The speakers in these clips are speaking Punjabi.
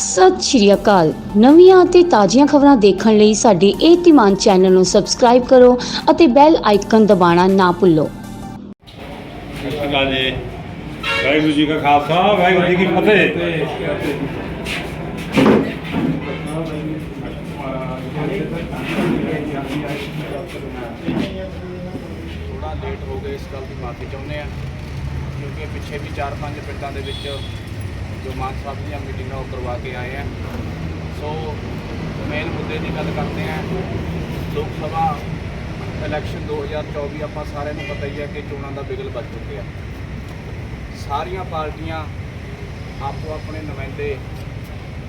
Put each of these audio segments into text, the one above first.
ਸਤਿ ਸ਼੍ਰੀ ਅਕਾਲ। ਨਵੀਆਂ ਅਤੇ ਤਾਜ਼ੀਆਂ ਖਬਰਾਂ ਦੇਖਣ ਲਈ ਸਾਡੇ ਇਹ ਧੀਮਾਨ ਚੈਨਲ ਨੂੰ ਸਬਸਕ੍ਰਾਈਬ ਕਰੋ ਅਤੇ ਬੈਲ ਆਈਕਨ ਦਬਾਉਣਾ ਨਾ ਭੁੱਲੋ। ਸਤਿ ਸ਼੍ਰੀ ਅਕਾਲ ਜੀ। ਵਾਹਿਗੁਰੂ ਜੀ ਕਾ ਖਾਲਸਾ ਵਾਹਿਗੁਰੂ ਜੀ ਕੀ ਫਤਿਹ। ਥੋੜਾ ਲੇਟ ਹੋ ਗਏ ਇਸ ਗੱਲ ਦੀ ਮਾਫੀ ਚਾਹੁੰਦੇ ਆ ਕਿਉਂਕਿ ਪਿੱਛੇ ਵੀ 4-5 ਪਿੰਡਾਂ ਦੇ ਵਿੱਚ ਜੋ ਮਾਨ ਸਾਹਿਬ ਦੀਆਂ ਮੀਟਿੰਗਾਂ ਉਹ ਕਰਵਾ ਕੇ ਆਏ ਆ। ਸੋ ਮੇਨ ਮੁੱਦੇ ਦੀ ਗੱਲ ਕਰਦੇ ਆ। ਲੋਕ ਸਭਾ ਇਲੈਕਸ਼ਨ 2024 ਆਪਾਂ ਸਾਰਿਆਂ ਨੂੰ ਪਤਾ ਹੀ ਹੈ ਕਿ ਚੋਣਾਂ ਦਾ ਬਿਗਲ ਵੱਜ ਚੁੱਕਿਆ ਸਾਰੀਆਂ ਪਾਰਟੀਆਂ ਆਪੋ ਆਪਣੇ ਨੁਮਾਇੰਦੇ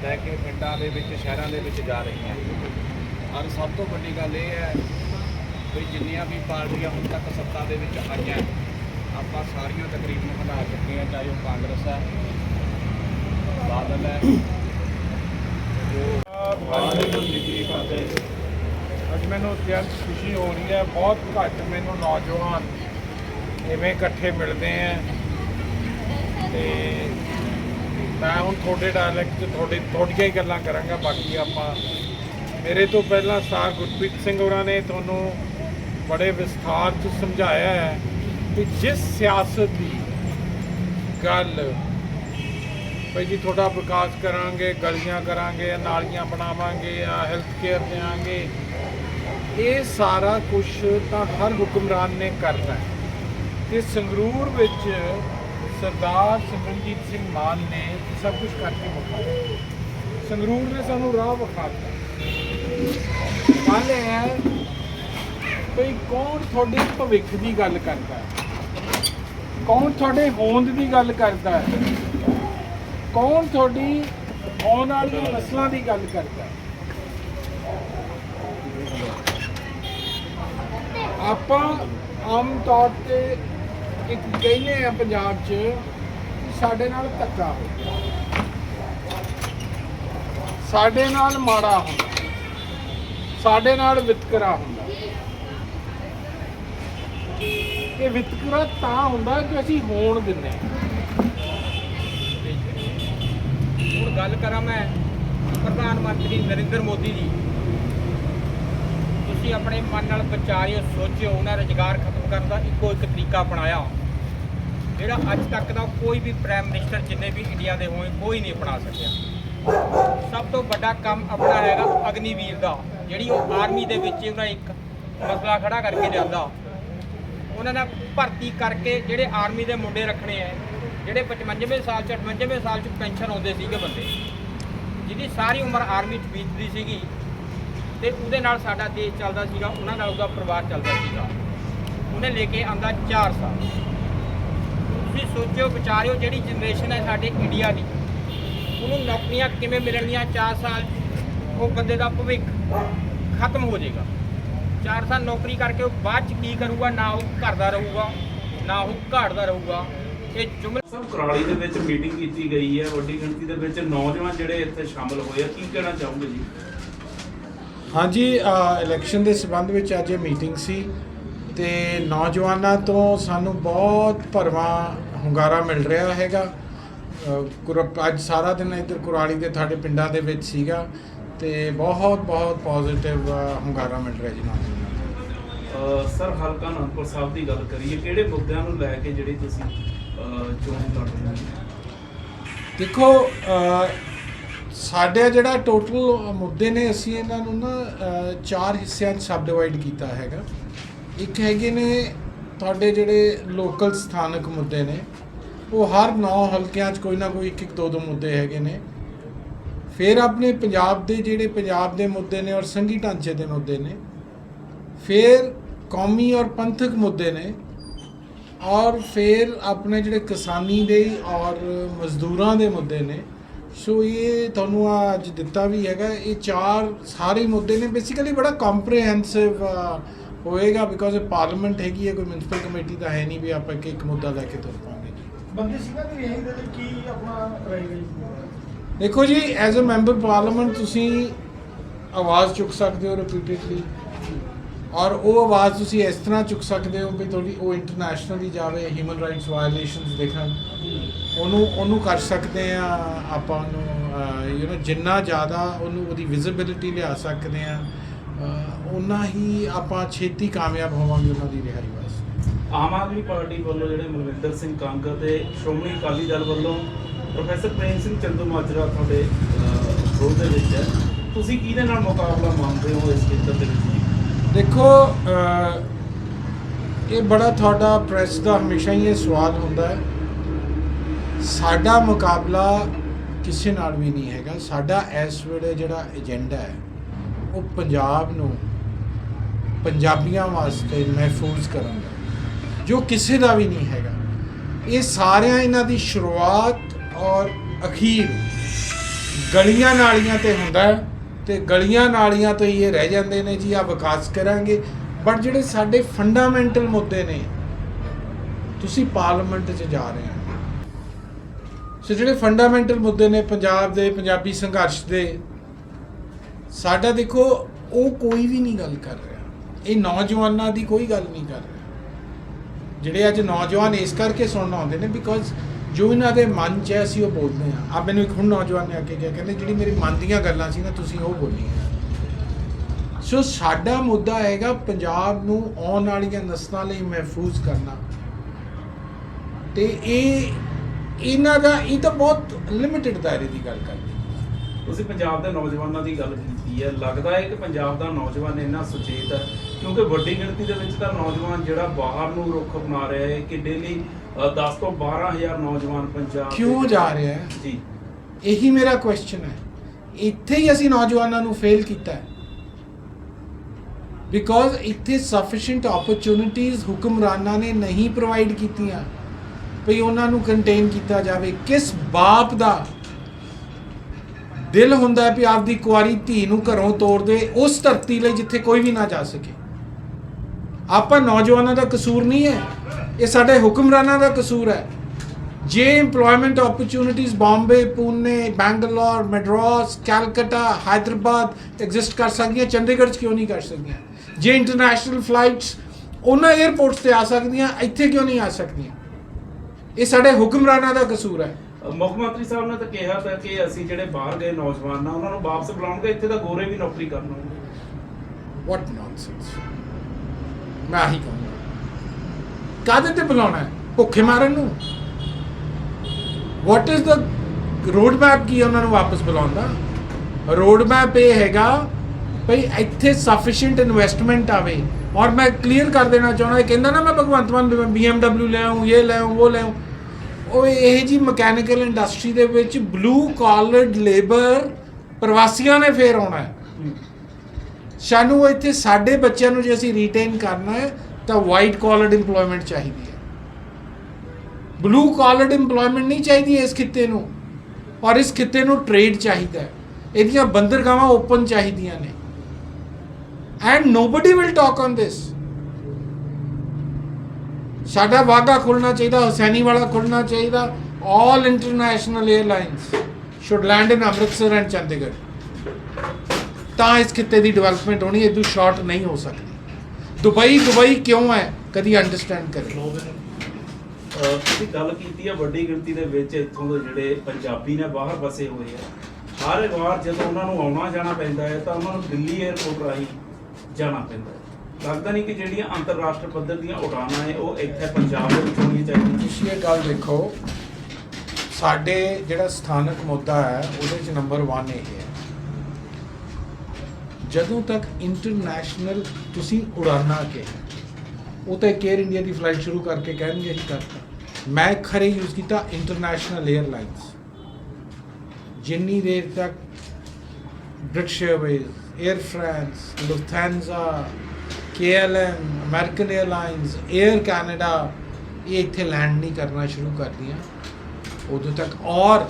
ਲੈ ਕੇ ਪਿੰਡਾਂ ਦੇ ਵਿੱਚ, ਸ਼ਹਿਰਾਂ ਦੇ ਵਿੱਚ ਜਾ ਰਹੀਆਂ। ਔਰ ਸਭ ਤੋਂ ਵੱਡੀ ਗੱਲ ਇਹ ਹੈ ਵੀ ਜਿੰਨੀਆਂ ਵੀ ਪਾਰਟੀਆਂ ਹੁਣ ਤੱਕ ਸੱਤਾ ਦੇ ਵਿੱਚ ਆਈਆਂ, ਆਪਾਂ ਸਾਰੀਆਂ ਤਕਰੀਬਨ ਹਟਾ ਚੁੱਕੇ ਹਾਂ ਚਾਹੇ ਉਹ ਕਾਂਗਰਸ ਹੈ ਬਾਦਲ ਹੈ ਜੋ ਅੱਜ ਮੈਨੂੰ ਅਤਿਅੰਤ ਖੁਸ਼ੀ ਹੋ ਰਹੀ ਹੈ। ਬਹੁਤ ਘੱਟ ਮੈਨੂੰ ਨੌਜਵਾਨ ਇਵੇਂ ਇਕੱਠੇ ਮਿਲਦੇ ਆ। ਤੇ ਮੈਂ ਹੁਣ ਤੁਹਾਡੇ ਡਾਇਲੈਕਟ 'ਚ ਤੁਹਾਡੇ, ਤੁਹਾਡੀਆਂ ਹੀ ਗੱਲਾਂ ਕਰਾਂਗਾ, ਬਾਕੀ ਆਪਾਂ ਮੇਰੇ ਤੋਂ ਪਹਿਲਾਂ ਸਰ ਗੁਰਪ੍ਰੀਤ ਸਿੰਘ ਹੋਰਾਂ ਨੇ ਤੁਹਾਨੂੰ ਬੜੇ ਵਿਸਥਾਰ 'ਚ ਸਮਝਾਇਆ ਹੈ ਕਿ ਜਿਸ ਸਿਆਸਤ ਦੀ ਗੱਲ ਭਾਈ ਜੀ, ਤੁਹਾਡਾ ਵਿਕਾਸ ਕਰਾਂਗੇ, ਗਲੀਆਂ ਕਰਾਂਗੇ, ਨਾਲੀਆਂ ਬਣਾਵਾਂਗੇ ਜਾਂ ਹੈਲਥ ਕੇਅਰ ਦੇਵਾਂਗੇ ਇਹ ਸਾਰਾ ਕੁਝ ਤਾਂ ਹਰ ਹੁਕਮਰਾਨ ਨੇ ਕਰਨਾ ਹੈ। ਤੇ ਸੰਗਰੂਰ ਵਿੱਚ ਸਰਦਾਰ ਸਿਮਰਨਜੀਤ ਸਿੰਘ ਮਾਨ ਨੇ ਸਭ ਕੁਝ ਕਰਕੇ ਵਿਖਾਇਆ ਸੰਗਰੂਰ ਨੇ ਸਾਨੂੰ ਰਾਹ ਵਿਖਾਤਾ ਗੱਲ ਇਹ ਹੈ, ਭਈ, ਕੌਣ ਤੁਹਾਡੇ ਭਵਿੱਖ ਦੀ ਗੱਲ ਕਰਦਾ ਹੈ? ਕੌਣ ਤੁਹਾਡੇ ਹੋਂਦ ਦੀ ਗੱਲ ਕਰਦਾ ਹੈ? ਕੌਣ ਤੁਹਾਡੀ ਆਉਣ ਵਾਲੀਆਂ ਨਸਲਾਂ ਦੀ ਗੱਲ ਕਰਦਾ ਆਪਾਂ ਆਮ ਤੌਰ ਤੇ ਇੱਕ ਕਹਿੰਦੇ ਆ ਪੰਜਾਬ 'ਚ ਕਿ ਸਾਡੇ ਨਾਲ ਧੱਕਾ ਹੋ ਗਿਆ। ਸਾਡੇ ਨਾਲ ਮਾੜਾ ਹੁੰਦਾ। ਸਾਡੇ ਨਾਲ ਵਿਤਕਰਾ ਹੁੰਦਾ। ਇਹ ਵਿਤਕਰਾ ਤਾਂ ਹੁੰਦਾ ਕਿ ਅਸੀਂ ਹੋਣ ਦਿੰਦੇ ਹਾਂ। ਹੁਣ ਗੱਲ ਕਰਾਂ ਮੈਂ ਪ੍ਰਧਾਨ ਮੰਤਰੀ ਨਰਿੰਦਰ ਮੋਦੀ ਜੀ। ਤੁਸੀਂ ਆਪਣੇ ਮਨ ਨਾਲ ਵਿਚਾਰਿਓ, ਸੋਚਿਓ, ਉਹਨਾਂ ਰੁਜ਼ਗਾਰ ਖਤਮ ਕਰਨ ਦਾ ਇੱਕੋ ਇੱਕ ਤਰੀਕਾ ਅਪਣਾਇਆ। ਜਿਹੜਾ ਅੱਜ ਤੱਕ ਦਾ ਕੋਈ ਵੀ ਪ੍ਰਾਈਮ ਮਿਨਿਸਟਰ ਜਿੰਨੇ ਵੀ ਇੰਡੀਆ ਦੇ ਹੋਏ ਕੋਈ ਨਹੀਂ ਅਪਣਾ ਸਕਿਆ। ਸਭ ਤੋਂ ਵੱਡਾ ਕੰਮ ਆਪਣਾ ਹੈਗਾ ਅਗਨੀਵੀਰ ਦਾ, ਜਿਹੜੀ ਉਹ ਆਰਮੀ ਦੇ ਵਿੱਚ ਉਹਨਾਂ ਇੱਕ ਮਸਲਾ ਖੜਾ ਕਰਕੇ ਲਿਆਂਦਾ। ਉਹਨਾਂ ਨੇ ਭਰਤੀ ਕਰਕੇ ਜਿਹੜੇ ਆਰਮੀ ਦੇ ਮੁੰਡੇ ਰੱਖਣੇ ਆ ਜਿਹੜੇ 55ਵੇਂ ਸਾਲ ਚ 58ਵੇਂ ਸਾਲ ਚ ਪੈਨਸ਼ਨ ਆਉਂਦੇ ਸੀਗੇ ਬੰਦੇ, ਜਿਹਦੀ ਸਾਰੀ ਉਮਰ ਆਰਮੀ ਚ ਬੀਤਦੀ ਸੀਗੀ, ਤੇ ਉਹਦੇ ਨਾਲ ਸਾਡਾ ਦੇਸ਼ ਚੱਲਦਾ ਸੀਗਾ, ਉਹਨਾਂ ਨਾਲ ਉਹਦਾ ਪਰਿਵਾਰ ਚੱਲਦਾ ਸੀਗਾ। ਉਹਨੇ ਲੈ ਕੇ ਆਂਦਾ 4 ਸਾਲ। ਤੁਸੀਂ ਸੋਚਿਓ, ਵਿਚਾਰਿਓ, ਜਿਹੜੀ ਜਨਰੇਸ਼ਨ ਹੈ ਸਾਡੇ ਇੰਡੀਆ ਦੀ, ਉਹਨੂੰ ਨੌਕਰੀਆਂ ਕਿਵੇਂ ਮਿਲਣਗੀਆਂ 4 ਸਾਲ 'ਚ? ਉਹ ਬੰਦੇ ਦਾ ਭਵਿੱਖ ਖਤਮ ਹੋ ਜਾਏਗਾ। 4 ਸਾਲ ਨੌਕਰੀ ਕਰਕੇ ਉਹ ਬਾਅਦ ਚ ਕੀ ਕਰੂਗਾ? ਨਾ ਉਹ ਘਰ ਦਾ ਰਹੂਗਾ, ਨਾ ਉਹ ਘਾਟ ਦਾ ਰਹੂਗਾ। ਇਹ ਜੁਮਲਾ ਸਭ ਕੁਰਾਲੀ ਦੇ ਵਿੱਚ ਮੀਟਿੰਗ ਕੀਤੀ ਗਈ ਹੈ ਵੱਡੀ ਗਿਣਤੀ ਦੇ ਵਿੱਚ ਨੌਜਵਾਨ ਜਿਹੜੇ ਇੱਥੇ ਸ਼ਾਮਲ ਹੋਏ ਆ ਕੀ ਕਹਿਣਾ ਚਾਹੋਗੇ ਜੀ? ਹਾਂਜੀ ਇਲੈਕਸ਼ਨ ਦੇ ਸਬੰਧ ਵਿੱਚ ਅੱਜ ਇਹ ਮੀਟਿੰਗ ਸੀ ਤੇ ਨੌਜਵਾਨਾਂ ਤੋਂ ਸਾਨੂੰ ਬਹੁਤ ਭਰਵਾਂ ਹੁੰਗਾਰਾ ਮਿਲ ਰਿਹਾ ਹੈਗਾ। ਅੱਜ ਸਾਰਾ ਦਿਨ ਇੱਧਰ ਕੁਰਾਲੀ ਦੇ ਤੁਹਾਡੇ ਪਿੰਡਾਂ ਦੇ ਵਿੱਚ ਸੀਗਾ ਤੇ ਬਹੁਤ ਬਹੁਤ ਪੋਜ਼ਿਟਿਵ ਹੁੰਗਾਰਾ ਮਿਲ ਰਿਹਾ ਜੀ ਨੌਜਵਾਨਾਂ ਸਰ ਹਲਕਾ ਅਨੰਦਪੁਰ ਸਾਹਿਬ ਦੀ ਗੱਲ ਕਰੀਏ ਕਿਹੜੇ ਮੁੱਦਿਆਂ ਨੂੰ ਲੈ ਕੇ ਜਿਹੜੀ ਤੁਸੀਂ ਚੋਣ ਲੜ ਰਹੇ ਹੋ ਦੇਖੋ ਅ, ਸਾਡੇ ਜਿਹੜਾ ਟੋਟਲ ਮੁੱਦੇ ਨੇ ਅਸੀਂ ਇਹਨਾਂ ਨੂੰ ਨਾ ਚਾਰ ਹਿੱਸਿਆਂ 'ਚ ਸਬ ਡਿਵਾਈਡ ਕੀਤਾ ਹੈਗਾ। ਇੱਕ ਹੈਗੇ ਨੇ ਤੁਹਾਡੇ ਜਿਹੜੇ ਲੋਕਲ ਸਥਾਨਕ ਮੁੱਦੇ ਨੇ ਉਹ ਹਰ ਨੌ ਹਲਕਿਆਂ 'ਚ ਕੋਈ ਨਾ ਕੋਈ ਇੱਕ ਇੱਕ ਦੋ ਦੋ ਮੁੱਦੇ ਹੈਗੇ ਨੇ। ਫਿਰ ਆਪਣੇ ਪੰਜਾਬ ਦੇ ਜਿਹੜੇ ਪੰਜਾਬ ਦੇ ਮੁੱਦੇ ਨੇ ਔਰ ਸੰਘੀ ਢਾਂਚੇ ਦੇ ਮੁੱਦੇ ਨੇ। ਫਿਰ ਕੌਮੀ ਔਰ ਪੰਥਕ ਮੁੱਦੇ ਨੇ। ਔਰ ਫਿਰ ਆਪਣੇ ਜਿਹੜੇ ਕਿਸਾਨੀ ਦੇ ਔਰ ਮਜ਼ਦੂਰਾਂ ਦੇ ਮੁੱਦੇ ਨੇ। ਸੋ ਇਹ ਤੁਹਾਨੂੰ ਅੱਜ ਦਿੱਤਾ ਵੀ ਹੈਗਾ। ਇਹ ਚਾਰ ਸਾਰੇ ਮੁੱਦੇ ਨੇ। ਬੇਸਿਕਲੀ ਬੜਾ ਕੰਪਰੀਹੈਂਸਿਵ ਹੋਏਗਾ ਬਿਕੋਜ਼ ਇਹ ਪਾਰਲੀਮੈਂਟ ਹੈਗੀ ਹੈ ਕੋਈ ਮਿਊਨਿਸਪਲ ਕਮੇਟੀ ਤਾਂ ਹੈ ਨਹੀਂ ਵੀ ਆਪਾਂ ਇੱਕ ਇੱਕ ਮੁੱਦਾ ਲੈ ਕੇ ਤੁਰ ਪਾਵਾਂਗੇ ਬੰਦੀ ਸਿੰਘਾਂ ਦੀ ਰਿਹਾਈ ਦੇ ਕੀ ਆਪਣਾ ਰਾਈ ਗਈ ਦੇਖੋ ਜੀ ਐਜ਼ ਅ ਮੈਂਬਰ ਪਾਰਲੀਮੈਂਟ ਤੁਸੀਂ ਆਵਾਜ਼ ਚੁੱਕ ਸਕਦੇ ਹੋ ਰਿਪੀਟਡਲੀ ਔਰ ਉਹ ਆਵਾਜ਼ ਤੁਸੀਂ ਇਸ ਤਰ੍ਹਾਂ ਚੁੱਕ ਸਕਦੇ ਹੋ ਵੀ ਤੁਹਾਡੀ ਉਹ ਇੰਟਰਨੈਸ਼ਨਲੀ ਜਾਵੇ ਹਿਊਮਨ ਰਾਈਟਸ ਵਾਇਲੇਸ਼ਨਸ ਦੇਖਣ। ਉਹਨੂੰ ਉਹਨੂੰ ਕਰ ਸਕਦੇ ਆ ਆਪਾਂ ਉਹਨੂੰ ਯੂ نو ਜਿੰਨਾ ਜ਼ਿਆਦਾ ਉਹਨੂੰ ਉਹਦੀ ਵਿਜ਼ਿਬਿਲਿਟੀ ਲਿਆ ਸਕਦੇ ਆ ਉਨਾ ਹੀ ਆਪਾਂ ਛੇਤੀ ਕਾਮਯਾਬ ਹੋਵਾਂਗੇ ਉਹਨਾਂ ਦੀ ਰਿਹਾਈ ਵਾਸਤੇ। ਆਮ ਆਦਮੀ ਪਾਰਟੀ ਵੱਲੋਂ ਜਿਹੜੇ ਮਨਵਿੰਦਰ ਸਿੰਘ ਕੰਗ ਅਤੇ ਸ਼੍ਰੋਮਣੀ ਅਕਾਲੀ ਦਲ ਵੱਲੋਂ ਪ੍ਰੋਫੈਸਰ ਪ੍ਰੇਮ ਸਿੰਘ ਚੰਦੂ ਮਾਜਰਾ ਤੁਹਾਡੇ ਅਹ, ਵਿਰੋਧ ਦੇ ਵਿੱਚ ਹੈ। ਤੁਸੀਂ ਕਿਹਦੇ ਨਾਲ ਮੁਕਾਬਲਾ ਮੰਨਦੇ ਹੋ ਇਸ ਖੇਤਰ ਦੇ ਵਿੱਚ? ਦੇਖੋ ਇਹ ਬੜਾ ਤੁਹਾਡਾ ਪ੍ਰੈਸ ਦਾ ਹਮੇਸ਼ਾ ਹੀ ਇਹ ਸਵਾਲ ਹੁੰਦਾ ਹੈ। ਸਾਡਾ ਮੁਕਾਬਲਾ ਕਿਸੇ ਨਾਲ ਵੀ ਨਹੀਂ ਹੈਗਾ। ਸਾਡਾ ਇਸ ਵੇਲੇ ਜਿਹੜਾ ਏਜੰਡਾ ਹੈ, ਉਹ ਪੰਜਾਬ ਨੂੰ, ਪੰਜਾਬੀਆਂ ਵਾਸਤੇ ਮਹਿਫੂਜ਼ ਕਰਨ ਦਾ, ਜੋ ਕਿਸੇ ਦਾ ਵੀ ਨਹੀਂ ਹੈਗਾ। ਇਹ ਸਾਰਿਆਂ ਇਹਨਾਂ ਦੀ ਸ਼ੁਰੂਆਤ ਔਰ ਅਖੀਰ ਗਲੀਆਂ ਨਾਲੀਆਂ ਤੇ ਹੁੰਦਾ ਹੈ। ਤੇ ਗਲੀਆਂ ਨਾਲੀਆਂ ਤੋਂ ਹੀ ਇਹ ਰਹਿ ਜਾਂਦੇ ਨੇ ਜੀ ਆ ਵਿਕਾਸ ਕਰਾਂਗੇ। ਬਟ ਜਿਹੜੇ ਸਾਡੇ ਫੰਡਾਮੈਂਟਲ ਮੁੱਦੇ ਨੇ, ਤੁਸੀਂ ਪਾਰਲੀਮੈਂਟ 'ਚ ਜਾ ਰਹੇ ਹੋ। ਸੋ ਜਿਹੜੇ ਫੰਡਾਮੈਂਟਲ ਮੁੱਦੇ ਨੇ ਪੰਜਾਬ ਦੇ, ਪੰਜਾਬੀ ਸੰਘਰਸ਼ ਦੇ, ਸਾਡਾ ਦੇਖੋ, ਉਹ ਕੋਈ ਵੀ ਨਹੀਂ ਗੱਲ ਕਰ ਰਿਹਾ। ਇਹ ਨੌਜਵਾਨਾਂ ਦੀ ਕੋਈ ਗੱਲ ਨਹੀਂ ਕਰ ਰਿਹਾ। ਜਿਹੜੇ ਅੱਜ ਨੌਜਵਾਨ ਇਸ ਕਰਕੇ ਸੁਣਨ ਆਉਂਦੇ ਨੇ ਬਿਕੋਜ਼ ਜੋ ਇਹਨਾਂ ਦੇ ਮਨ 'ਚ ਹੈ, ਅਸੀਂ ਉਹ ਬੋਲਦੇ ਹਾਂ। ਆ ਮੈਨੂੰ ਇੱਕ ਹੁਣ ਨੌਜਵਾਨ ਨੇ ਅੱਗੇ ਕਿਹਾ, ਕਹਿੰਦੇ ਜਿਹੜੀ ਮੇਰੀ ਮਨ ਦੀਆਂ ਗੱਲਾਂ ਸੀ ਨਾ, ਤੁਸੀਂ ਉਹ ਬੋਲੀਆਂ ਸੋ ਸਾਡਾ ਮੁੱਦਾ ਹੈਗਾ ਪੰਜਾਬ ਨੂੰ ਆਉਣ ਵਾਲੀਆਂ ਨਸਲਾਂ ਲਈ ਮਹਿਫੂਜ਼ ਕਰਨਾ। ਤੇ ਇਹ, ਇਹਨਾਂ ਦਾ, ਇਹ ਤਾਂ ਬਹੁਤ ਲਿਮਿਟਿਡ ਦਾਇਰੇ ਦੀ ਗੱਲ ਕਰਦੇ ਤੁਸੀਂ ਪੰਜਾਬ ਦੇ ਨੌਜਵਾਨਾਂ ਦੀ ਗੱਲ ਕੀਤੀ ਹੈ। ਲੱਗਦਾ ਹੈ ਕਿ ਪੰਜਾਬ ਦਾ ਨੌਜਵਾਨ ਇੰਨਾ ਸੁਚੇਤ ਹੈ ਕਿਉਂਕਿ ਵੱਡੀ ਗਿਣਤੀ ਦੇ ਵਿੱਚ ਤਾਂ ਨੌਜਵਾਨ ਜਿਹੜਾ ਬਾਹਰ ਨੂੰ ਰੁੱਖ ਅਪਣਾ ਰਿਹਾ ਹੈ ਕਿ ਡੇਲੀ 10 ਤੋਂ 12000 ਨੌਜਵਾਨ ਪੰਜਾਬ ਕਿਉਂ ਜਾ ਰਿਹਾ ਹੈ? ਜੀ। ਇਹੀ ਮੇਰਾ ਕੁਐਸਚਨ ਹੈ। ਇੱਥੇ ਹੀ ਅਸੀਂ ਨੌਜਵਾਨਾਂ ਨੂੰ ਫੇਲ ਕੀਤਾ ਹੈ। ਬਿਕੋਜ਼ ਇੱਥੇ ਸਫੀਸ਼ੀਐਂਟ ਓਪਰਚ्युनिटीज ਹੁਕਮਰਾਨਾਂ ਨੇ ਨਹੀਂ ਪ੍ਰੋਵਾਈਡ ਕੀਤੀਆਂ। ਭਈ ਉਹਨਾਂ ਨੂੰ ਕੰਟੇਨ ਕੀਤਾ ਜਾਵੇ। ਕਿਸ ਬਾਪ ਦਾ ਦਿਲ ਹੁੰਦਾ ਹੈ ਵੀ ਆਪਦੀ ਕੁਆਰੀ ਧੀ ਨੂੰ ਘਰੋਂ ਤੋੜ ਦੇ ਉਸ ਧਰਤੀ ਲਈ ਜਿੱਥੇ ਕੋਈ ਵੀ ਨਾ ਜਾ ਸਕੇ। ਆਪਾਂ ਨੌਜਵਾਨਾਂ ਦਾ ਕਸੂਰ ਨਹੀਂ ਹੈ। ਇਹ ਸਾਡੇ ਹੁਕਮਰਾਨਾਂ ਦਾ ਕਸੂਰ ਹੈ। ਜੇ employment opportunities Bombay Pune Bangalore Madras Calcutta Hyderabad exist ਕਰ ਸਕਦੀਆਂ ਚੰਡੀਗੜ੍ਹ 'ਚ ਕਿਉਂ ਨਹੀਂ ਕਰ ਸਕਦੀਆਂ? ਜੇ ਇੰਟਰਨੈਸ਼ਨਲ ਫਲਾਈਟਸ ਉਹਨਾਂ 에ਅਰਪੋਰਟਸ ਤੇ ਆ ਸਕਦੀਆਂ ਇੱਥੇ ਕਿਉਂ ਨਹੀਂ ਆ ਸਕਦੀਆਂ? ਇਹ ਸਾਡੇ ਹੁਕਮਰਾਨਾਂ ਦਾ ਕਸੂਰ ਹੈ। ਮੁੱਖ ਮੰਤਰੀ ਸਾਹਿਬ ਨੇ ਤਾਂ ਕਿਹਾ ਤਾਂ ਕਿ ਅਸੀਂ ਜਿਹੜੇ ਬਾਹਰ ਗਏ ਨੌਜਵਾਨ ਆ ਉਹਨਾਂ ਨੂੰ ਵਾਪਸ ਬੁਲਾਉਣਗੇ ਇੱਥੇ ਤਾਂ ਗੋਰੇ ਵੀ ਨੌਕਰੀ ਕਰਨਗੇ ਵਾਟ ਨੌਨਸੈਂਸ ਮੈਂ ਆਹੀ ਕਹੂੰਗਾ ਕਾਹਦੇ ਤੇ ਬੁਲਾਉਣਾ ਭੁੱਖੇ ਮਾਰਨ ਨੂੰ? What is the road map ਕੀ ਹੈ ਉਹਨਾਂ ਨੂੰ ਵਾਪਸ ਬੁਲਾਉਣ ਦਾ? ਰੋਡ ਮੈਪ ਇਹ ਹੈਗਾ, ਭਈ ਇੱਥੇ ਸਫੀਸ਼ੀਐਂਟ ਇਨਵੈਸਟਮੈਂਟ ਆਵੇ। ਔਰ ਮੈਂ ਕਲੀਅਰ ਕਰ ਦੇਣਾ ਚਾਹੁੰਦਾ, ਇਹ ਕਹਿੰਦਾ ਨਾ ਮੈਂ ਭਗਵੰਤ ਮਾਨ BMW ਲੈ ਆਉਂ ਇਹ ਲੈ ਆਉਂ ਉਹ ਲੈ ਆਉਂ ਉਹ ਇਹ ਜੀ ਮਕੈਨੀਕਲ ਇੰਡਸਟਰੀ ਦੇ ਵਿੱਚ ਬਲੂ ਕਾਲਰਡ ਲੇਬਰ ਪ੍ਰਵਾਸੀਆਂ ਨੇ ਫੇਰ ਆਉਣਾ ਹੈ। ਸਾਨੂੰ ਇੱਥੇ ਸਾਡੇ ਬੱਚਿਆਂ ਨੂੰ ਜੇ ਅਸੀਂ ਰੀਟੇਨ ਕਰਨਾ ਹੈ, ਤਾਂ ਵਾਈਟ ਕਾਲਰਡ EMPLOYMENT ਚਾਹੀਦੀ ਹੈ। ਬਲੂ ਕਾਲਰਡ EMPLOYMENT ਨਹੀਂ ਚਾਹੀਦੀ ਇਸ ਖਿੱਤੇ ਨੂੰ। ਔਰ ਇਸ ਖਿੱਤੇ ਨੂੰ ਟ੍ਰੇਡ ਚਾਹੀਦਾ ਹੈ। ਇਹਦੀਆਂ ਬੰਦਰਗਾਹਾਂ ਓਪਨ ਚਾਹੀਦੀਆਂ ਨੇ। And nobody will talk on this ਸਾਡਾ ਵਾਗਾ ਖੁੱਲਣਾ ਚਾਹੀਦਾ ਹੁਸੈਨੀ ਵਾਲਾ ਖੁੱਲਣਾ ਚਾਹੀਦਾ। All international airlines should land in Amritsar and Chandigarh. ਤਾਂ ਇਸ ਖਿੱਤੇ ਦੀ ਡਿਵੈਲਪਮੈਂਟ ਹੋਣੀ ਇਦੋਂ ਸ਼ਾਰਟ ਨਹੀਂ ਹੋ ਸਕਦੀ। ਦੁਬਈ ਦੁਬਈ ਕਿਉਂ ਹੈ? ਕਦੀ ਅੰਡਰਸਟੈਂਡ ਕਰੇ। ਤੁਸੀਂ ਗੱਲ ਕੀਤੀ ਹੈ ਵੱਡੀ ਗਿਣਤੀ ਦੇ ਵਿੱਚ ਇੱਥੋਂ ਦੇ ਜਿਹੜੇ ਪੰਜਾਬੀ ਨੇ ਬਾਹਰ ਵਸੇ ਹੋਏ ਆ। ਹਰ ਵਾਰ ਜਦੋਂ ਉਹਨਾਂ ਨੂੰ ਆਉਣਾ ਜਾਣਾ ਪੈਂਦਾ ਹੈ ਤਾਂ ਉਹਨਾਂ ਨੂੰ ਦਿੱਲੀ 에ਅਰਪੋਰਟ ਰਾਹੀਂ ਜਾਣਾ ਪੈਂਦਾ ਹੈ। ਲੱਗਦਾ ਨਹੀਂ ਕਿ ਜਿਹੜੀਆਂ ਅੰਤਰਰਾਸ਼ਟਰੀ ਪੱਧਰ ਦੀਆਂ ਉਡਾਨਾਂ ਹੈ ਉਹ ਇੱਥੇ ਪੰਜਾਬ ਦੇ ਵਿੱਚ ਹੋਣੀਆਂ ਚਾਹੀਦੀਆਂ। ਤੁਸੀਂ ਇਹ ਗੱਲ ਦੇਖੋ ਸਾਡੇ ਜਿਹੜਾ ਸਥਾਨਕ ਮੁੱਦਾ ਹੈ ਉਹਦੇ ਚ ਨੰਬਰ 1 ਇਹ ਹੈ। ਜਦੋਂ ਤੱਕ ਇੰਟਰਨੈਸ਼ਨਲ ਤੁਸੀਂ ਉਡਾਨਾ ਕਿਹਾ ਉਹ ਤਾਂ ਕੇਅਰ ਇੰਡੀਆ ਦੀ ਫਲਾਈਟ ਸ਼ੁਰੂ ਕਰਕੇ ਕਹਿਣਗੇ ਹੀ ਕਰਤਾ। ਮੈਂ ਖਰੇ ਯੂਜ਼ ਕੀਤਾ ਇੰਟਰਨੈਸ਼ਨਲ 에ਅਰਲਾਈਨਸ ਜਿੰਨੀ ਦੇਰ ਤੱਕ British Airways Air France Lufthansa KLM American Airlines Air Canada ਇਹ ਇੱਥੇ ਲੈਂਡ ਨਹੀਂ ਕਰਨਾ ਸ਼ੁਰੂ ਕਰਦੀਆਂ। ਉਦੋਂ ਤੱਕ ਔਰ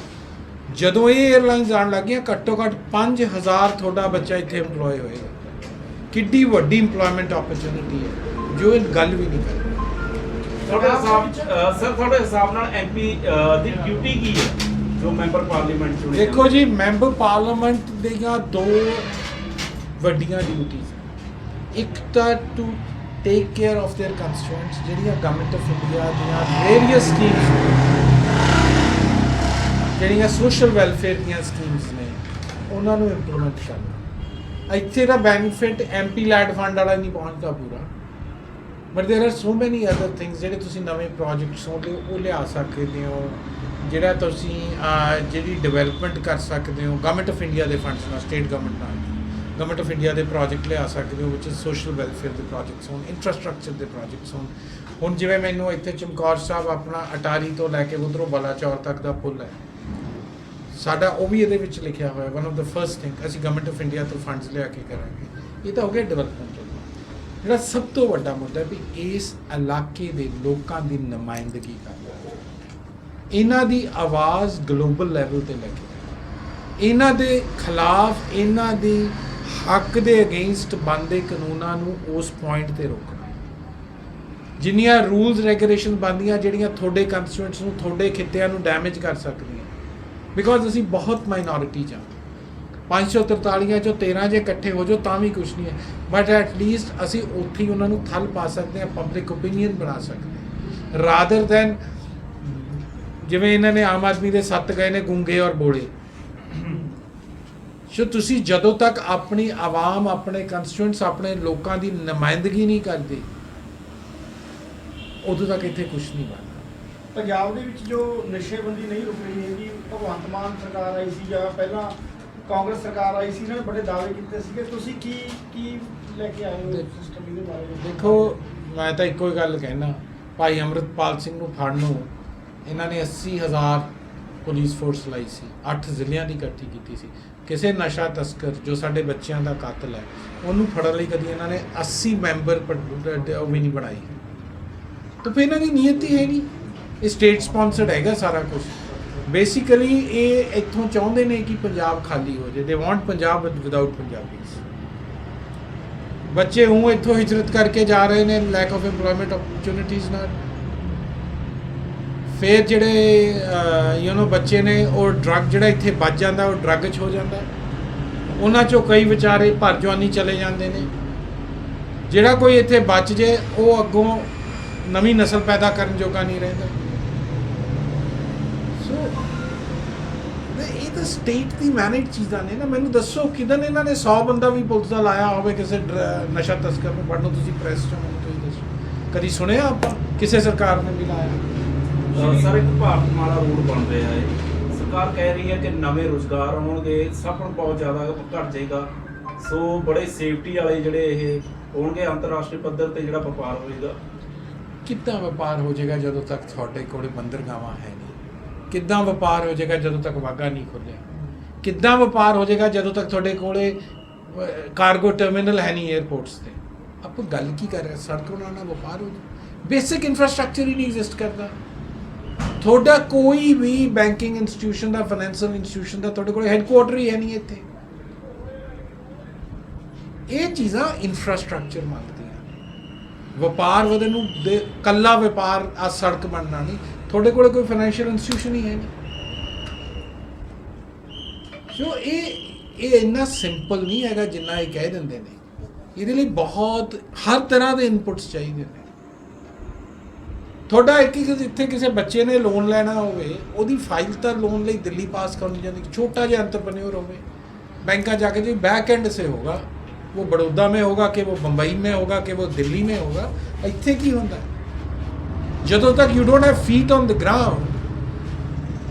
ਜਦੋਂ ਇਹ 에ਅਰਲਾਈਨਸ ਆਣ ਲੱਗੀਆਂ ਘੱਟੋ ਘੱਟ 5000 ਤੁਹਾਡਾ ਬੱਚਾ ਇੱਥੇ EMPLOY ਹੋਏਗਾ। ਕਿੱਡੀ ਵੱਡੀ EMPLOYMENT OPPORTUNITY ਹੈ ਜੋ ਇਹ ਗੱਲ ਵੀ ਨਹੀਂ ਕਰਦੀ। ਤੁਹਾਡੇ ਹਿਸਾਬ ਸਰ ਤੁਹਾਡੇ ਹਿਸਾਬ ਨਾਲ ਐਮਪੀ ਦੀ ਡਿਊਟੀ ਕੀ ਹੈ ਜੋ ਮੈਂਬਰ ਪਾਰਲੀਮੈਂਟ ਚੁਣੇ ਦੇਖੋ ਜੀ ਮੈਂਬਰ ਪਾਰਲੀਮੈਂਟ ਦੀਆਂ ਦੋ ਵੱਡੀਆਂ ਡਿਊਟੀਆਂ ਇੱਕ ਤਾਂ to take care of their constituents ਜਿਹੜੀਆਂ ਗਵਰਨਮੈਂਟ ਆਫ ਇੰਡੀਆ ਦੀਆਂ ਵੇਰੀਅਸ ਸਕੀਮਸ ਜਿਹੜੀਆਂ ਸੋਸ਼ਲ ਵੈਲਫੇਅਰ ਦੀਆਂ ਸਕੀਮਸ ਨੇ ਉਹਨਾਂ ਨੂੰ ਇੰਪਲੀਮੈਂਟ ਕਰਨਾ ਇੱਥੇ ਦਾ ਬੈਨੀਫਿਟ ਐਮਪੀ ਲੈਡ ਫੰਡ ਵਾਲਾ ਨਹੀਂ ਪਹੁੰਚਦਾ ਪੂਰਾ but there are so many other things ਜਿਹੜੇ ਤੁਸੀਂ ਨਵੇਂ ਪ੍ਰੋਜੈਕਟਸ ਹੋਦੇ ਉਹ ਲਿਆ ਸਕਦੇ ਹੋ ਜਿਹੜਾ ਤੁਸੀਂ ਅਹ, ਜਿਹੜੀ ਡਿਵੈਲਪਮੈਂਟ ਕਰ ਸਕਦੇ ਹੋ ਗਵਰਨਮੈਂਟ ਆਫ ਇੰਡੀਆ ਦੇ ਫੰਡਸ ਨਾਲ ਸਟੇਟ ਗਵਰਨਮੈਂਟ ਨਾਲ ਗਵਰਨਮੈਂਟ ਆਫ ਇੰਡੀਆ ਦੇ ਪ੍ਰੋਜੈਕਟ ਲਿਆ ਸਕਦੇ ਹੋ ਵਿਚ ਇਜ਼ ਸੋਸ਼ਲ ਵੈਲਫੇਅਰ ਦੇ ਪ੍ਰੋਜੈਕਟਸ ਹੋਣ ਇਨਫਰਾਸਟ੍ਰਕਚਰ ਦੇ ਪ੍ਰੋਜੈਕਟਸ ਹੋਣ ਹੁਣ ਜਿਵੇਂ ਮੈਨੂੰ ਇੱਥੇ ਚਮਕੌਰ ਸਾਹਿਬ ਆਪਣਾ ਅਟਾਰੀ ਤੋਂ ਲੈ ਕੇ ਉਧਰੋਂ ਬਲਾਚੌਰ ਤੱਕ ਦਾ ਪੁੱਲ ਹੈ ਸਾਡਾ ਉਹ ਵੀ ਇਹਦੇ ਵਿੱਚ ਲਿਖਿਆ ਹੋਇਆ one of the first thing ਅਸੀਂ ਗਵਰਨਮੈਂਟ ਆਫ ਇੰਡੀਆ ਤੋਂ ਫੰਡਸ ਲਿਆ ਕੇ ਕਰਾਂਗੇ। ਇਹ ਤਾਂ ਹੋ ਗਿਆ ਡਿਵੈਲਪਮੈਂਟ ਜਿਹੜਾ ਸਭ ਤੋਂ ਵੱਡਾ ਮੁੱਦਾ ਵੀ ਇਸ ਇਲਾਕੇ ਦੇ ਲੋਕਾਂ ਦੀ ਨੁਮਾਇੰਦਗੀ ਕਰਨਾ ਇਹਨਾਂ ਦੀ ਆਵਾਜ਼ ਗਲੋਬਲ ਲੈਵਲ ਤੇ ਲੈ ਕੇ। ਇਹਨਾਂ ਦੇ ਖਿਲਾਫ, ਇਹਨਾਂ ਦੀ ਹੱਕ ਦੇ ਅਗੇਂਸਟ ਬੰਦੇ ਕਾਨੂੰਨਾਂ ਨੂੰ ਉਸ ਪੁਆਇੰਟ ਤੇ ਰੋਕਣਾ। ਜਿੰਨੀਆਂ ਰੂਲਸ ਰੈਗੂਲੇਸ਼ਨ ਬੰਦੀਆਂ ਜਿਹੜੀਆਂ ਤੁਹਾਡੇ ਕੰਸਟੀਟਿਊਐਂਟਸ ਨੂੰ, ਤੁਹਾਡੇ ਖਿੱਤਿਆਂ ਨੂੰ ਡੈਮੇਜ ਕਰ ਸਕਦੀਆਂ। ਬਿਕੋਜ਼ ਅਸੀਂ ਬਹੁਤ ਮਾਈਨੋਰਿਟੀ ਚ ਹਾਂ। 543 ਚੋਂ 13 ਜੇ ਇਕੱਠੇ ਹੋ ਜਾਓ ਤਾਂ ਵੀ ਕੁਝ ਨਹੀਂ ਹੈ। ਬਟ ਐਟ ਲੀਸਟ ਅਸੀਂ ਉੱਥੇ ਹੀ ਉਹਨਾਂ ਨੂੰ ਥਲ ਪਾ ਸਕਦੇ ਹਾਂ ਪਬਲਿਕ ਓਪੀਨੀਅਨ ਬਣਾ ਸਕਦੇ ਹਾਂ। ਰਾਦਰ ਦੈਨ ਜਿਵੇਂ ਇਹਨਾਂ ਨੇ ਆਮ ਆਦਮੀ ਦੇ ਸੱਤ ਗਏ ਨੇ ਗੁੰਗੇ ਔਰ ਬੋਲੇ। ਸੋ ਤੁਸੀਂ ਜਦੋਂ ਤੱਕ ਆਪਣੀ ਆਵਾਮ, ਆਪਣੇ ਕੰਸਟੀਟਿਊਐਂਟਸ ਆਪਣੇ ਲੋਕਾਂ ਦੀ ਨੁਮਾਇੰਦਗੀ ਨਹੀਂ ਕਰਦੇ, ਉਦੋਂ ਤੱਕ ਇੱਥੇ ਕੁਝ ਨਹੀਂ ਬਣਦਾ। ਪੰਜਾਬ ਦੇ ਵਿੱਚ ਜੋ ਨਸ਼ੇਬੰਦੀ ਨਹੀਂ ਰੁਕ ਰਹੀ ਹੈਗੀ, ਭਗਵੰਤ ਮਾਨ ਸਰਕਾਰ ਆਈ ਸੀ ਜਾਂ ਪਹਿਲਾਂ ਕਾਂਗਰਸ ਸਰਕਾਰ ਆਈ ਸੀ, ਇਹਨਾਂ ਨੇ ਬੜੇ ਦਾਅਵੇ ਕੀਤੇ ਸੀਗੇ। ਤੁਸੀਂ ਕੀ ਕੀ ਲੈ ਕੇ ਆਏ ਹੋ ਸਿਸਟਮ ਇਹਦੇ ਬਾਰੇ? ਦੇਖੋ, ਮੈਂ ਤਾਂ ਇੱਕੋ ਹੀ ਗੱਲ ਕਹਿਣਾ। ਭਾਈ ਅਮਰਤਪਾਲ ਸਿੰਘ ਨੂੰ ਫੜਨ ਨੂੰ ਇਹਨਾਂ ਨੇ 80000 ਪੁਲਿਸ ਫੋਰਸ ਲਾਈ ਸੀ 8 ਜ਼ਿਲ੍ਹਿਆਂ ਦੀ ਇਕੱਠੀ ਕੀਤੀ ਸੀ। ਕਿਸੇ ਨਸ਼ਾ ਤਸਕਰ ਜੋ ਸਾਡੇ ਬੱਚਿਆਂ ਦਾ ਕਾਤਲ ਹੈ, ਉਹਨੂੰ ਫੜਨ ਲਈ ਕਦੀ ਇਹਨਾਂ ਨੇ 80 ਮੈਂਬਰ ਉਹ ਵੀ ਨਹੀਂ ਬਣਾਈ। ਤਾਂ ਫਿਰ ਇਹਨਾਂ ਦੀ ਨੀਅਤ ਹੀ ਹੈ ਨਹੀਂ। ਇਹ ਸਟੇਟ ਸਪਾਂਸਰਡ ਹੈਗਾ ਸਾਰਾ ਕੁਝ ਬੇਸਿਕਲੀ ਇਹ ਇੱਥੋਂ ਚਾਹੁੰਦੇ ਨੇ ਕਿ ਪੰਜਾਬ ਖਾਲੀ ਹੋ ਜਾਏ। They want Punjab without Punjabis ਬੱਚੇ ਉਹ ਇੱਥੋਂ ਹਿਜਰਤ ਕਰਕੇ ਜਾ ਰਹੇ ਨੇ ਲੈਕ ਆਫ ਏਮਪਲੋਇਮੈਂਟ ਓਪਰਚੁਨਿਟੀਜ਼ ਨਾਲ। ਫਿਰ ਜਿਹੜੇ ਯੂ نو ਬੱਚੇ ਨੇ, ਉਹ ਡਰੱਗ ਜਿਹੜਾ ਇੱਥੇ ਬਚ ਜਾਂਦਾ, ਉਹ ਡਰੱਗ 'ਚ ਹੋ ਜਾਂਦਾ। ਉਹਨਾਂ 'ਚੋਂ ਕਈ ਵਿਚਾਰੇ ਭਰ ਜਵਾਨੀ ਚਲੇ ਜਾਂਦੇ ਨੇ। ਜਿਹੜਾ ਕੋਈ ਇੱਥੇ ਬਚ ਜੇ, ਉਹ ਅੱਗੋਂ ਨਵੀਂ ਨਸਲ ਪੈਦਾ ਕਰਨ ਜੋਗਾ ਨਹੀਂ ਰਹਿੰਦਾ ਸੋ ਇਹ ਤਾਂ ਸਟੇਟ ਦੀ ਮੈਨੇਜ ਚੀਜ਼ਾਂ ਨੇ ਨਾ ਮੈਨੂੰ ਦੱਸੋ ਕਿਦਨ ਇਹਨਾਂ ਨੇ 100 ਬੰਦਾ ਵੀ ਪੁਲਿਸ ਦਾ ਲਾਇਆ ਹੋਵੇ ਕਿਸੇ ਨਸ਼ਾ ਤਸਕਰ ਨੂੰ ਫੜਨ ਨੂੰ ਤੁਸੀਂ ਪ੍ਰੈਸ ਚੋਂ ਮੈਨੂੰ ਤੁਸੀਂ ਦੱਸੋ। ਕਦੀ ਸੁਣਿਆ ਆਪਾਂ? ਕਿਸੇ ਸਰਕਾਰ ਨੇ ਵੀ ਲਾਇਆ? ਸਰ ਇੱਕ ਭਾਰਤਮਾਲਾ ਰੋਡ ਬਣ ਰਿਹਾ ਹੈ। ਸਰਕਾਰ ਕਹਿ ਰਹੀ ਹੈ ਕਿ ਨਵੇਂ ਰੁਜ਼ਗਾਰ ਆਉਣਗੇ ਸਫਰ ਬਹੁਤ ਜ਼ਿਆਦਾ ਘਟ ਜਾਏਗਾ। ਸੋ ਬੜੇ ਸੇਫਟੀ ਵਾਲੇ ਜਿਹੜੇ ਇਹ ਹੋਣਗੇ ਅੰਤਰਰਾਸ਼ਟਰੀ ਪੱਧਰ ਤੇ ਜਿਹੜਾ ਵਪਾਰ ਹੋਏਗਾ। ਕਿੱਦਾਂ ਵਪਾਰ ਹੋ ਜਾਏਗਾ ਜਦੋਂ ਤੱਕ ਤੁਹਾਡੇ ਕੋਲੇ ਬੰਦਰਗਾਵਾਂ ਹੈ ਨਹੀਂ? ਕਿੱਦਾਂ ਵਪਾਰ ਹੋ ਜਾਏਗਾ ਜਦੋਂ ਤੱਕ ਵਾਗਾ ਨਹੀਂ ਖੁੱਲਿਆ? ਕਿੱਦਾਂ ਵਪਾਰ ਹੋ ਜਾਏਗਾ ਜਦੋਂ ਤੱਕ ਤੁਹਾਡੇ ਕੋਲੇ ਕਾਰਗੋ ਟਰਮੀਨਲ ਹੈ ਨਹੀਂ 에ਅਰਪੋਰਟਸ ਤੇ? ਆਪਾਂ ਗੱਲ ਕੀ ਕਰ ਰਹੇ ਹਾਂ? ਸੜਕ ਬਣਾਉਣਾ ਵਪਾਰ ਹੋ ਜਾ ਬੇਸਿਕ ਇਨਫਰਾਸਟ੍ਰਕਚਰ ਹੀ ਨਹੀਂ ਐਗਜ਼ਿਸਟ ਕਰਦਾ। ਤੁਹਾਡਾ ਕੋਈ ਵੀ ਬੈਂਕਿੰਗ ਇੰਸਟੀਟਿਊਸ਼ਨ ਦਾ ਫਾਈਨੈਂਸ਼ੀਅਲ ਇੰਸਟੀਟਿਊਸ਼ਨ ਦਾ ਤੁਹਾਡੇ ਕੋਲ ਹੈੱਡਕੁਆਰਟਰ ਹੀ ਹੈ ਨਹੀਂ ਇੱਥੇ। ਇਹ ਚੀਜ਼ਾਂ ਇਨਫਰਾਸਟ੍ਰਕਚਰ ਮੰਗਦੀਆਂ। ਵਪਾਰ ਵਧਣ ਨੂੰ ਦੇ, ਕੱਲਾ ਵਪਾਰ ਆ ਸੜਕ ਬਣਨਾ ਨਹੀਂ। ਤੁਹਾਡੇ ਕੋਲ ਕੋਈ ਫਾਈਨੈਂਸ਼ੀਅਲ ਇੰਸਟੀਟਿਊਸ਼ਨ ਹੀ ਹੈ ਨਹੀਂ। ਸੋ ਇਹ ਇਹ ਇੰਨਾ ਸਿੰਪਲ ਨਹੀਂ ਹੈਗਾ ਜਿੰਨਾ ਇਹ ਕਹਿ ਦਿੰਦੇ ਨੇ। ਇਹਦੇ ਲਈ ਬਹੁਤ, ਹਰ ਤਰ੍ਹਾਂ ਦੇ ਇਨਪੁਟਸ ਚਾਹੀਦੇ ਨੇ। ਤੁਹਾਡਾ ਇੱਕ ਇੱਥੇ ਕਿਸੇ ਬੱਚੇ ਨੇ ਲੋਨ ਲੈਣਾ ਹੋਵੇ, ਉਹਦੀ ਫਾਈਲ ਤਾਂ ਲੋਨ ਲਈ ਦਿੱਲੀ ਪਾਸ ਕਰਨੀ ਜਾਂਦੀ, ਛੋਟਾ ਜਿਹਾ ਐਂਟਰਪ੍ਰੈਨਿਓਰ ਹੋਵੇ बैंका जाके जो बैक एंड से होगा वो बड़ौदा में होगा कि वो बम्बई में होगा कि वो दिल्ली में होगा इतने की होता है ਜਦੋਂ ਤੱਕ you don't have feet on the ground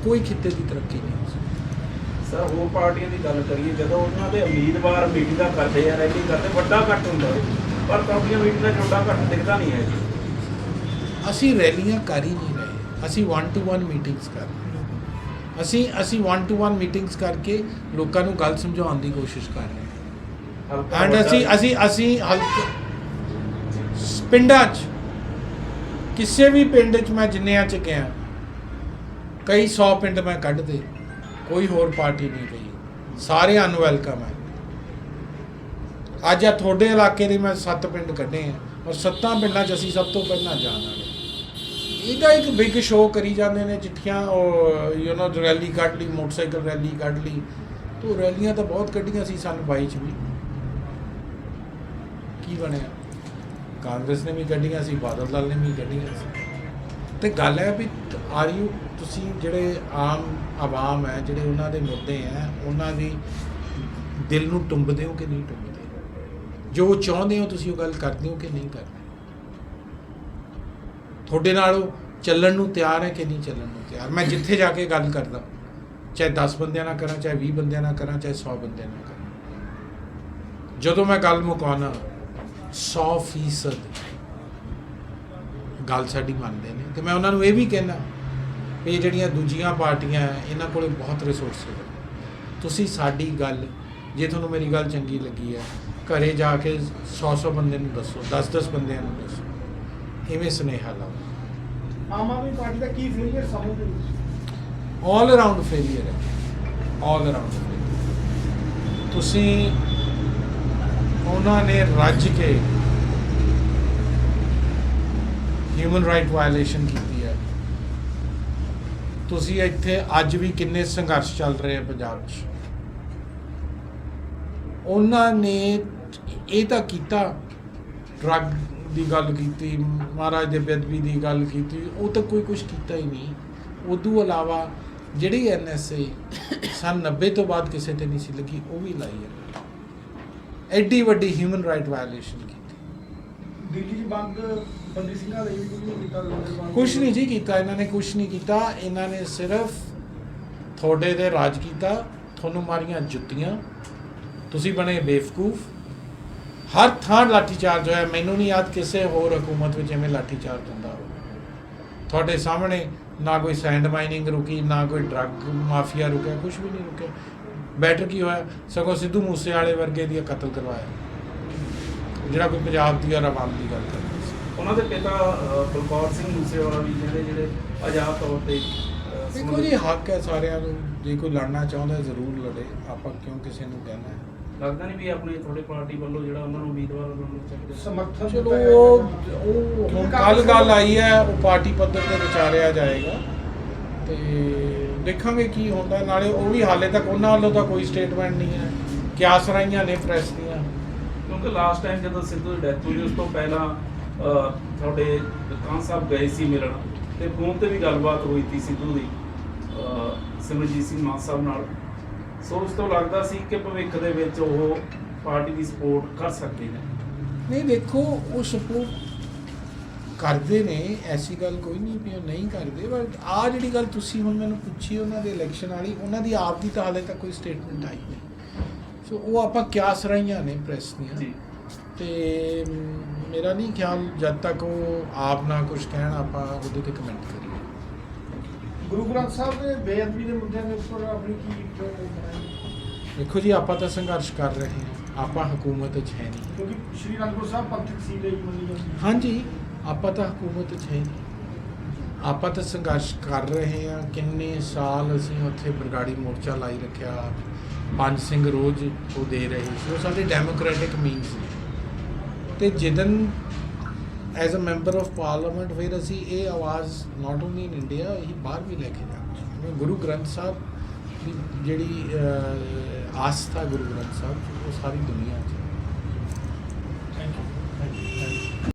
ਕੋਈ ਖਿੱਤੇ ਦੀ ਤਰੱਕੀ ਨਹੀਂ ਹੋ ਸਕਦੀ। ਸਰ ਹੋਰ ਪਾਰਟੀਆਂ ਦੀ ਗੱਲ ਕਰੀਏ ਜਦੋਂ ਉਹਨਾਂ ਦੇ ਉਮੀਦਵਾਰ ਮੀਟਿੰਗਾਂ ਕਰਦੇ ਆ ਰੈਲੀ ਕਰਦੇ ਵੱਡਾ ਇਕੱਠ ਹੁੰਦਾ ਹੈ ਪਰ ਤੁਹਾਡੀਆਂ ਮੀਟਿੰਗਾਂ 'ਚ ਵੱਡਾ ਇਕੱਠ ਦਿਖਦਾ ਨਹੀਂ ਹੈ ਜੀ। ਅਸੀਂ ਰੈਲੀਆਂ ਕਰ ਹੀ ਨਹੀਂ ਰਹੇ। ਅਸੀਂ 1 ਟੂ 1 ਮੀਟਿੰਗਸ ਕਰ ਰਹੇ ਹਾਂ। ਅਸੀਂ ਅਸੀਂ 1 ਟੂ 1 ਮੀਟਿੰਗਸ ਕਰਕੇ ਲੋਕਾਂ ਨੂੰ ਗੱਲ ਸਮਝਾਉਣ ਦੀ ਕੋਸ਼ਿਸ਼ ਕਰ ਰਹੇ ਹਾਂ। ਐਂਡ ਅਸੀਂ ਅਸੀਂ ਅਸੀਂ ਹਲਕ ਪਿੰਡਾਂ 'ਚ ਕਿਸੇ ਵੀ ਪਿੰਡ 'ਚ ਮੈਂ ਜਿੰਨਿਆਂ 'ਚ ਗਿਆ, ਕਈ 100 ਪਿੰਡ ਮੈਂ ਕੱਢਦੇ ਕੋਈ ਹੋਰ ਪਾਰਟੀ ਨਹੀਂ ਗਈ ਸਾਰੇ ਅਨਵੈਲਕਮ ਹੈ। ਅੱਜ ਆ ਤੁਹਾਡੇ ਇਲਾਕੇ ਦੇ ਮੈਂ 7 ਪਿੰਡ ਕੱਢੇ ਆ ਔਰ ਸੱਤਾਂ ਪਿੰਡਾਂ 'ਚ ਅਸੀਂ ਸਭ ਤੋਂ ਪਹਿਲਾਂ ਜਾਣ ਵਾਲੇ ਇਹਦਾ ਇੱਕ ਬਿਗ ਸ਼ੋਅ ਕਰੀ ਜਾਂਦੇ ਨੇ ਚਿੱਠੀਆਂ ਔਰ ਯੂ نو ਰੈਲੀ ਕੱਢ ਲਈ, ਮੋਟਰਸਾਈਕਲ ਰੈਲੀ ਕੱਢ ਲਈ। ਤੋ ਰੈਲੀਆਂ ਤਾਂ ਬਹੁਤ ਕੱਢੀਆਂ ਸੀ ਸਨ 22 ਚ ਵੀ। ਕੀ ਬਣਿਆ? ਕਾਂਗਰਸ ਨੇ ਵੀ ਕੱਢੀਆਂ ਸੀ, ਬਾਦਲ ਦਲ ਨੇ ਵੀ ਕੱਢੀਆਂ ਸੀ। ਤੇ ਗੱਲ ਹੈ ਵੀ ਆਰ ਯੂ ਤੁਸੀਂ ਜਿਹੜੇ ਆਮ ਆਵਾਮ ਹੈ, ਜਿਹੜੇ ਉਹਨਾਂ ਦੇ ਮੁੱਦੇ ਹੈ, ਉਹਨਾਂ ਦੀ ਦਿਲ ਨੂੰ ਟੁੰਬਦੇ ਹੋ ਕਿ ਨਹੀਂ ਟੁੰਬਦੇ? ਜੋ ਉਹ ਚਾਹੁੰਦੇ ਹੋ ਤੁਸੀਂ ਉਹ ਗੱਲ ਕਰਦੇ ਹੋ ਕਿ ਨਹੀਂ ਕਰਦੇ? ਤੁਹਾਡੇ ਨਾਲ ਉਹ ਚੱਲਣ ਨੂੰ ਤਿਆਰ ਹੈ ਕਿ ਨਹੀਂ ਚੱਲਣ ਨੂੰ ਤਿਆਰ? ਮੈਂ ਜਿੱਥੇ ਜਾ ਕੇ ਗੱਲ ਕਰਦਾ ਚਾਹੇ 10 ਬੰਦਿਆਂ ਨਾਲ ਕਰਾਂ, ਚਾਹੇ 20 ਬੰਦਿਆਂ ਨਾਲ ਕਰਾਂ, ਚਾਹੇ 100 ਬੰਦਿਆਂ ਨਾਲ ਕਰਾਂ। ਜਦੋਂ ਮੈਂ ਗੱਲ ਮੁਕਾਉਣਾ 100% ਗੱਲ ਸਾਡੀ ਮੰਨਦੇ ਨੇ। ਤੇ ਮੈਂ ਉਹਨਾਂ ਨੂੰ ਇਹ ਵੀ ਕਹਿਣਾ ਵੀ ਇਹ ਜਿਹੜੀਆਂ ਦੂਜੀਆਂ ਪਾਰਟੀਆਂ ਇਹਨਾਂ ਕੋਲੇ ਬਹੁਤ ਰਿਸੋਰਸ ਹੈ ਤੁਸੀਂ ਸਾਡੀ ਗੱਲ ਜੇ ਤੁਹਾਨੂੰ ਮੇਰੀ ਗੱਲ ਚੰਗੀ ਲੱਗੀ ਹੈ ਘਰੇ ਜਾ ਕੇ 100-100 ਬੰਦੇ ਨੂੰ ਦੱਸੋ 10-10 ਬੰਦਿਆਂ ਨੂੰ ਦੱਸੋ। ਇਵੇਂ ਸੁਨੇਹਾ ਲਾਓ? ਆਮ ਆਦਮੀ ਪਾਰਟੀ ਦਾ ਕੀ ਫੇਲਿਅਰ ਸਮਝਦੇ ਹੋ? ਆਲ ਅਰਾਊਂਡ ਫੇਲਿਅਰ ਹੈ। ਆਲ ਅਰਾਊਂਡ ਤੁਸੀਂ ਉਹਨਾਂ ਨੇ ਰੱਜ ਕੇ ਹਿਊਮਨ ਰਾਈਟ ਵਾਇਲੇਸ਼ਨ ਕੀਤੀ ਹੈ। ਤੁਸੀਂ ਇੱਥੇ ਅੱਜ ਵੀ ਕਿੰਨੇ ਸੰਘਰਸ਼ ਚੱਲ ਰਹੇ ਆ ਪੰਜਾਬ 'ਚ ਉਹਨਾਂ ਨੇ ਇਹ ਤਾਂ ਕੀਤਾ ਡਰੱਗ ਦੀ ਗੱਲ ਕੀਤੀ, ਮਹਾਰਾਜ ਦੇ ਬੇਦਬੀ ਦੀ ਗੱਲ ਕੀਤੀ, ਉਹ ਤਾਂ ਕੋਈ ਕੁਝ ਕੀਤਾ ਹੀ ਨਹੀਂ। ਉਦੋਂ ਇਲਾਵਾ ਜਿਹੜੀ ਐਨਐਸਏ ਸਨ 90 ਤੋਂ ਬਾਅਦ ਕਿਸੇ ਤੇ ਨਹੀਂ ਸੀ ਲੱਗੀ, ਉਹ ਵੀ ਲਾਈ ਹੈ। ਐਡੀ ਵੱਡੀ ਹਿਊਮਨ ਰਾਈਟ ਵਾਇਲੇਸ਼ਨ ਕੀਤੀ। ਦਿੱਲੀ 'ਚ ਬੰਦ ਬੰਦੀ ਸਿੰਘਾਂ ਲਈ ਵੀ ਕੁਝ ਕੀਤਾ ਕੁਛ ਨਹੀਂ ਜੀ ਕੀਤਾ ਇਹਨਾਂ ਨੇ ਕੁਛ ਨਹੀਂ ਕੀਤਾ ਇਹਨਾਂ ਨੇ ਸਿਰਫ ਤੁਹਾਡੇ ਤੇ ਰਾਜ ਕੀਤਾ ਤੁਹਾਨੂੰ ਮਾਰੀਆਂ ਜੁੱਤੀਆਂ ਤੁਸੀਂ ਬਣੇ ਬੇਵਕੂਫ। ਹਰ ਥਾਂ ਲਾਠੀ ਚਾਰਜ ਹੋਇਆ ਮੈਨੂੰ ਨਹੀਂ ਯਾਦ ਕਿਸੇ ਹੋਰ ਹਕੂਮਤ ਵਿੱਚ ਐਵੇਂ ਲਾਠੀ ਚਾਰਜ ਹੁੰਦਾ ਹੋਵੇ। ਤੁਹਾਡੇ ਸਾਹਮਣੇ ਨਾ ਕੋਈ ਸੈਂਡ ਮਾਈਨਿੰਗ ਰੁਕੀ ਨਾ ਕੋਈ ਡਰੱਗ ਮਾਫੀਆ ਰੁਕਿਆ ਕੁਝ ਵੀ ਨਹੀਂ ਰੁਕਿਆ। ਬੈਟਰ ਕੀ ਹੋਇਆ? ਸਗੋਂ ਸਿੱਧੂ ਮੂਸੇ ਵਾਲੇ ਵਰਗੇ ਦੀ ਕਤਲ ਕਰਵਾਇਆ। ਜਿਹੜਾ ਕੋਈ ਪੰਜਾਬ ਦੀ ਔਰ ਆਵਾਮ ਦੀ ਗੱਲ ਕਰਦਾ ਉਹਨਾਂ ਦੇ ਪਿਤਾ ਬਲਕੌਰ ਸਿੰਘ ਮੂਸੇਵਾਲਾ ਵੀ ਜਿਹੜੇ ਜਿਹੜੇ ਆਜ਼ਾਦ ਤੌਰ ਤੇ ਦੇਖੋ ਜੀ ਹੱਕ ਹੈ ਸਾਰਿਆਂ ਨੂੰ। ਜੇ ਕੋਈ ਲੜਨਾ ਚਾਹੁੰਦਾ ਹੈ, ਜ਼ਰੂਰ ਲੜੇ। ਆਪਾਂ ਕਿਉਂ ਕਿਸੇ ਨੂੰ ਕਹਿਣਾ ਹੈ? ਲੱਗਦਾ ਨਹੀਂ ਵੀ ਆਪਣੇ ਤੁਹਾਡੇ ਪਾਰਟੀ ਵੱਲੋਂ ਜਿਹੜਾ ਉਹਨਾਂ ਨੂੰ ਉਮੀਦਵਾਰ ਬਣਾਉਣਾ ਚਾਹੀਦਾ। ਸਮਰਥਨ ਚਲੋ ਉਹ ਕੱਲ ਗੱਲ ਆਈ ਹੈ ਉਹ ਪਾਰਟੀ ਪੱਧਰ ਤੇ ਵਿਚਾਰਿਆ ਜਾਏਗਾ। ਤੇ ਦੇਖਾਂਗੇ ਕੀ ਹੁੰਦਾ। ਨਾਲੇ ਉਹ ਵੀ ਹਾਲੇ ਤੱਕ ਉਹਨਾਂ ਵੱਲੋਂ ਤਾਂ ਕੋਈ ਸਟੇਟਮੈਂਟ ਨਹੀਂ ਹੈ ਕਿਆਸ ਰਾਈਆਂ ਨੇ ਪ੍ਰੈਸ ਦੀਆਂ। ਕਿਉਂਕਿ ਲਾਸਟ ਟਾਈਮ ਜਦੋਂ ਸਿੱਧੂ ਦੀ ਡੈਥ ਹੋਈ ਉਸ ਤੋਂ ਪਹਿਲਾਂ ਤੁਹਾਡੇ ਕਾਂ ਸਾਹਿਬ ਗਏ ਸੀ ਮਿਲਣ ਤੇ ਫੋਨ ਤੇ ਵੀ ਗੱਲਬਾਤ ਹੋਈ ਸੀ ਸਿੱਧੂ ਦੀ ਸਿਮਰਜੀਤ ਸਿੰਘ ਮਾਨ ਸਾਹਿਬ ਨਾਲ। ਸੋ ਉਸ ਤੋਂ ਲੱਗਦਾ ਸੀ ਕਿ ਭਵਿੱਖ ਦੇ ਵਿੱਚ ਉਹ ਪਾਰਟੀ ਦੀ ਸਪੋਰਟ ਕਰ ਸਕਦੇ ਨੇ। ਨਹੀਂ ਦੇਖੋ ਉਹ ਸਪੋਰਟ ਕਰਦੇ ਨੇ ਐਸੀ ਗੱਲ ਕੋਈ ਨਹੀਂ ਵੀ ਉਹ ਨਹੀਂ ਕਰਦੇ ਬਟ ਆ ਜਿਹੜੀ ਗੱਲ ਤੁਸੀਂ ਹੁਣ ਮੈਨੂੰ ਪੁੱਛੀ ਉਹਨਾਂ ਦੇ ਇਲੈਕਸ਼ਨ ਵਾਲੀ ਉਹਨਾਂ ਦੀ ਆਪ ਦੀ ਤਾਂ ਹਾਲੇ ਤੱਕ ਕੋਈ ਸਟੇਟਮੈਂਟ ਆਈ ਨਹੀਂ। ਸੋ ਉਹ ਆਪਾਂ ਕਿਆਸ ਰਹੀਆਂ ਨੇ ਪ੍ਰੈਸ ਦੀਆਂ? ਜੀ। ਤੇ ਮੇਰਾ ਨਹੀਂ ਖਿਆਲ ਜਦ ਤੱਕ ਉਹ ਆਪ ਨਾ ਕੁਝ ਕਹਿਣ ਆਪਾਂ ਉਹਦੇ ਤੇ ਕਮੈਂਟ ਕਰੀਏ। ਗੁਰੂ ਗ੍ਰੰਥ ਸਾਹਿਬ ਦੇ ਬੇਅਦਬੀ ਦੇ ਮੁੱਦਿਆਂ ਦੇ ਉੱਪਰ ਆਪਣੀ ਕੀ ਜੋ ਦੇਖੋ ਜੀ ਆਪਾਂ ਤਾਂ ਸੰਘਰਸ਼ ਕਰ ਰਹੇ ਹਾਂ ਆਪਾਂ ਹਕੂਮਤ 'ਚ ਹੈ ਨਹੀਂ। ਕਿਉਂਕਿ ਸ਼੍ਰੀ ਅਨੰਦਪੁਰ ਸਾਹਿਬ ਪੰਥਕ ਸੀਟ ਹੈ ਜੀ ਮੰਨੀ ਜਾਂਦੀ ਹਾਂਜੀ। ਆਪਾਂ ਤਾਂ ਹਕੂਮਤ 'ਚ ਹੈ ਨਹੀਂ। ਆਪਾਂ ਤਾਂ ਸੰਘਰਸ਼ ਕਰ ਰਹੇ ਹਾਂ। ਕਿੰਨੇ ਸਾਲ ਅਸੀਂ ਉੱਥੇ ਬਰਗਾੜੀ ਮੋਰਚਾ ਲਾਈ ਰੱਖਿਆ ਪੰਜ ਸਿੰਘ ਰੋਜ਼ ਉਹ ਦੇ ਰਹੇ ਸੀ। ਉਹ ਸਾਡੇ ਡੈਮੋਕ੍ਰੈਟਿਕ ਮੀਨਸ ਨੇ। ਤੇ ਜਿੱਦਨ as a member of parliament ਫਿਰ ਅਸੀਂ ਇਹ ਆਵਾਜ਼ ਨਾਟ ਓਨਲੀ ਇਨ ਇੰਡੀਆ ਇਹ ਬਾਹਰ ਵੀ ਲੈ ਕੇ ਜਾਵਾਂਗੇ ਗੁਰੂ ਗ੍ਰੰਥ ਸਾਹਿਬ ਦੀ ਜਿਹੜੀ ਆਸਥਾ ਗੁਰੂ ਗ੍ਰੰਥ ਸਾਹਿਬ ਉਹ ਸਾਰੀ ਦੁਨੀਆ 'ਚ।